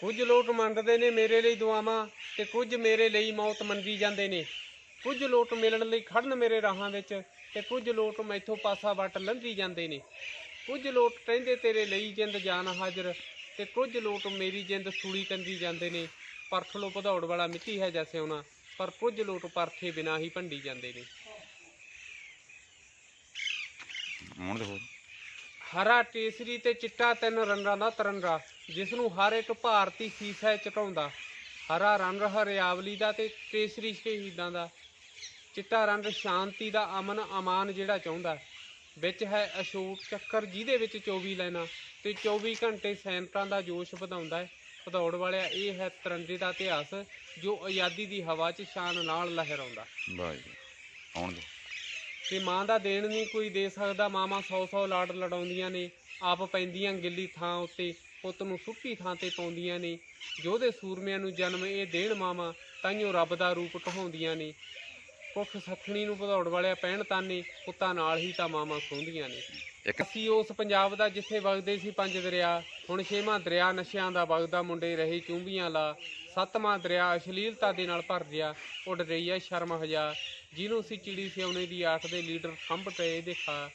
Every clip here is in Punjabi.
ਕੁਝ ਲੋਕ ਮੰਗਦੇ ਨੇ ਮੇਰੇ ਲਈ ਦੁਆਵਾਂ ਤੇ ਕੁਝ ਮੇਰੇ ਲਈ ਮੌਤ ਮੰਗੀ ਜਾਂਦੇ ਨੇ। ਕੁਝ ਲੋਕ ਮਿਲਣ ਲਈ ਖੜਨ ਮੇਰੇ ਰਾਹਾਂ ਵਿੱਚ ਤੇ ਕੁਝ ਲੋਕ ਮੈਥੋਂ ਪਾਸਾ ਵੱਟ ਲੰਘੀ ਜਾਂਦੇ ਨੇ। ਕੁਝ ਲੋਕ ਕਹਿੰਦੇ ਤੇਰੇ ਲਈ ਜਿੰਦ ਜਾਨ ਹਾਜ਼ਰ ਤੇ ਕੁਝ ਲੋਕ ਮੇਰੀ ਜਿੰਦ ਸੂਲੀ ਟੰਗੀ ਜਾਂਦੇ ਨੇ। ਪਰਖ ਲੋ ਭਦੌੜ ਵਾਲਾ ਮਿੱਟੀ ਹੈ ਜੈਸੇ ਉਹਨਾਂ ਪਰ ਕੁਝ ਲੋਕ ਪਰਖੇ ਬਿਨਾ ਹੀ ਭੰਡੀ ਜਾਂਦੇ ਨੇ। ਹੁਣ ਦੇਖੋ ਹਰਾ ਟੇਸਰੀ ਤੇ ਚਿੱਟਾ ਤਿੰਨ ਰੰਗਾਂ ਦਾ ਤਿਰੰਗਾ ਜਿਸ ਨੂੰ ਹਰ ਇੱਕ ਭਾਰਤੀ ਸੀਸਾ ਚਟਾਉਂਦਾ। ਹਰਾ ਰੰਗ ਹਰਿਆਵਲੀ ਦਾ ਤੇ ਕੇਸਰੀ ਸ਼ਹੀਦਾਂ ਦਾ। ਚਿੱਟਾ ਰੰਗ ਸ਼ਾਂਤੀ ਦਾ ਅਮਨ ਅਮਾਨ ਜਿਹੜਾ ਚਾਹੁੰਦਾ। ਵਿੱਚ ਹੈ ਅਸ਼ੋਕ ਚੱਕਰ, ਜਿਹਦੇ ਵਿੱਚ 24 ਲਾਈਨਾਂ ਤੇ 24 ਘੰਟੇ ਸੈਨਿਕਾਂ ਦਾ ਜੋਸ਼ ਵਧਾਉਂਦਾ ਹੈ। ਭਦੌੜ ਵਾਲਿਆ ਇਹ ਹੈ ਤਿਰੰਗੇ ਦਾ ਇਤਿਹਾਸ, ਜੋ ਆਜ਼ਾਦੀ ਦੀ ਹਵਾ 'ਚ ਸ਼ਾਨ ਨਾਲ ਲਹਿਰਾਉਂਦਾ। ਵਾਹ ਜੀ ਆਉਣ ਦੋ ਤੇ ਮਾਂ ਦਾ ਦੇਣ ਨਹੀਂ ਕੋਈ ਦੇ ਸਕਦਾ ਮਾਮਾ 100 100 ਲਾੜ ਲੜਾਉਂਦੀਆਂ ਨੇ, ਆਪ ਪੈਂਦੀਆਂ ਗਿੱਲੀ ਥਾਂ ਉੱਤੇ, ਪੁੱਤ ਨੂੰ ਸੁੱਕੀ ਥਾਂ ਤੇ ਪਾਉਂਦੀਆਂ ਨੇ, ਜੋਧੇ ਸੂਰਮਿਆਂ ਨੂੰ ਜਨਮ ਇਹ ਦੇਣ ਮਾਮਾ ਤਾਈਓ ਰੱਬ ਦਾ ਰੂਪ ਕਹਾਉਂਦੀਆਂ ਨੇ। ਕੁੱਖ ਸੱਖਣੀ ਨੂੰ ਵਧਾਉਣ ਵਾਲਿਆ ਪਹਿਣ ਤਾਨੇ, ਪੁੱਤਾਂ ਨਾਲ ਹੀ ਤਾਂ ਮਾਮਾ ਸੌਂਦੀਆਂ ਨੇ। ਅਸੀਂ ਉਸ ਪੰਜਾਬ ਦਾ ਜਿੱਥੇ ਵਗਦੇ ਸੀ ਪੰਜ ਦਰਿਆ, ਹੁਣ ਛੇਵਾਂ ਦਰਿਆ ਨਸ਼ਿਆਂ ਦਾ ਵਗਦਾ ਮੁੰਡੇ ਰਹੇ ਚੁੰਬੀਆਂ ਲਾ। ਸੱਤਵਾਂ ਦਰਿਆ ਅਸ਼ਲੀਲਤਾ ਦੇ ਨਾਲ ਭਰ ਗਿਆ ਉੱਡ ਰਹੀ ਹੈ ਸ਼ਰਮ ਹਜਾ। ਜਿਹਨੂੰ ਸੀ ਚਿੜੀ ਸਿਉਣੇ ਦੀ ਆਠ ਦੇ ਲੀਡਰ ਖੰਭ ਟਏ ਦੇਖਾ।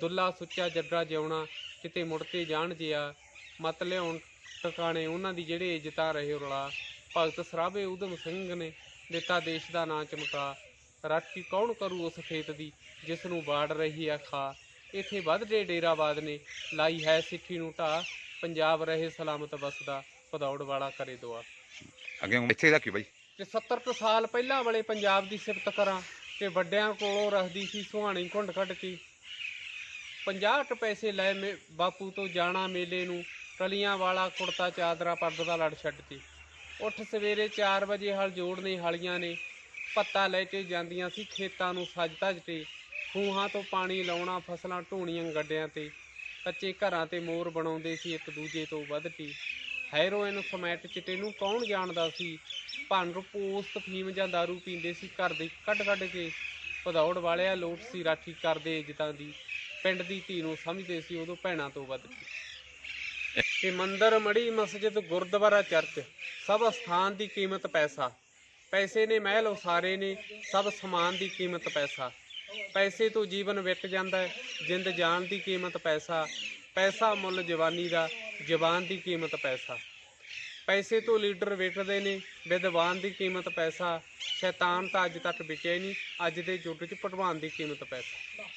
ਦੁੱਲਾ ਸੁੱਚਾ ਜੱਡਾ ਜਿਉਣਾ, ਕਿਤੇ ਮੁੜ ਕੇ ਜਾਣ ਜਿਆ। ਮਤ ਲਿਆਉਣ ਟਿਕਾਣੇ ਉਹਨਾਂ ਦੀ ਜਿਹੜੇ ਇੱਜ਼ਤਾਂ ਰਹੇ ਰਲਾ। ਭਗਤ ਸਰਾਭੇ ਉਦਮ ਸਿੰਘ ਨੇ ਦਿੱਤਾ ਦੇਸ਼ ਦਾ ਨਾਂ ਚਮਕਾ। ਰਾਖੀ ਕੌਣ ਕਰੂ ਉਸ ਖੇਤ ਦੀ ਜਿਸ ਨੂੰ ਬਾੜ ਰਹੀ ਆ ਖਾ। ਇੱਥੇ ਵੱਧਦੇ ਡੇਰਾਵਾਦ ਨੇ। ਲਾਈ ਹੈ ਸਿੱਖੀ ਨੂੰ ਢਾ ਪੰਜਾਬ ਰਹੇ ਸਲਾਮਤ ਵਸਦਾ ਭਦੌੜ ਵਾਲਾ ਕਰੇ ਦੁਆ। ਅੱਗੇ ਇੱਥੇ ਦਾ ਕੀ ਬਾਈ? ਤੇ 70 ਕੁ ਸਾਲ ਪਹਿਲਾਂ ਵਾਲੇ ਪੰਜਾਬ ਦੀ ਸਿਫਤ ਕਰਾਂ ਤੇ ਵੱਡਿਆਂ ਕੋਲੋਂ ਰੱਖਦੀ ਸੀ ਸੁਹਾਣੀ ਘੁੰਡ ਕੱਢ ਕੇ। 50 ਕੁ ਪੈਸੇ ਲੈ ਮੇ ਬਾਪੂ ਤੋਂ ਜਾਣਾ ਮੇਲੇ ਨੂੰ ਕਲੀਆਂ ਵਾਲਾ ਕੁੜਤਾ ਚਾਦਰਾ ਪੱਗ ਦਾ ਲੜ ਛੱਡ ਕੇ। ਉੱਠ ਸਵੇਰੇ 4 ਵਜੇ ਹਲ ਜੋੜਨੇ ਹਲੀਆਂ ਨੇ ਪੱਤਾ ਲੈ ਕੇ ਜਾਂਦੀਆਂ ਸੀ ਖੇਤਾਂ ਨੂੰ ਸੱਜ ਧੱਜ ਤੇ। ਖੂਹਾਂ ਤੋਂ ਪਾਣੀ ਲਾਉਣਾ, ਫਸਲਾਂ ਢੋਣੀਆਂ ਗੱਡਿਆਂ ਤੇ, ਕੱਚੇ ਘਰਾਂ ਤੇ ਮੋਰ ਬਣਾਉਂਦੇ ਸੀ ਇੱਕ ਦੂਜੇ ਤੋਂ ਵੱਧ ਕੇ। ਹੈਰੋਇਨ ਸਮੈਟ ਚਿੱਟੇ ਨੂੰ ਕੌਣ ਜਾਣਦਾ ਸੀ? ਭੰਗ ਪੋਸਤ ਫੀਮ ਜਾਂ दारू ਪੀਂਦੇ ਸੀ, ਘਰ ਦੇ ਕੱਢ ਕੱਢ ਕੇ ਭਦੌੜ ਵਾਲਿਆ ਲੋਟ ਸੀ, ਰਾਖੀ ਕਰਦੇ ਇੱਜ਼ਤਾਂ ਦੀ। ਪਿੰਡ ਦੀ ਧੀ ਨੂੰ ਸਮਝਦੇ ਸੀ ਉਦੋਂ ਭੈਣਾਂ ਤੋਂ ਵੱਧ ਕੇ। ਤੇ ਮੰਦਰ ਮੜੀ ਮਸਜਿਦ, ਗੁਰਦੁਆਰਾ, ਚਰਚ, ਸਭ ਸਥਾਨ ਦੀ ਕੀਮਤ ਪੈਸਾ। ਪੈਸੇ ਨੇ ਮਹਿਲ ਉਸਾਰੇ ਨੇ, ਸਭ ਸਮਾਨ ਦੀ ਕੀਮਤ ਪੈਸਾ। ਪੈਸੇ ਤੋਂ ਜੀਵਨ ਵਿਕ ਜਾਂਦਾ ਹੈ। ਜਿੰਦ ਜਾਨ ਦੀ ਕੀਮਤ ਪੈਸਾ ਪੈਸਾ ਮੁੱਲ ਜਵਾਨੀ ਦਾ ਜ਼ਬਾਨ ਦੀ ਕੀਮਤ ਪੈਸਾ। ਪੈਸੇ ਤੋਂ ਲੀਡਰ ਵਿਕਦੇ ਨੇ, ਵਿਦਵਾਨ ਦੀ ਕੀਮਤ ਪੈਸਾ, ਸ਼ੈਤਾਨ ਤਾਂ ਅੱਜ ਤੱਕ ਵਿਕਿਆ ਹੀ ਨਹੀਂ, ਅੱਜ ਦੇ ਯੁੱਗ 'ਚ ਭਗਵਾਨ ਦੀ ਕੀਮਤ ਪੈਸਾ।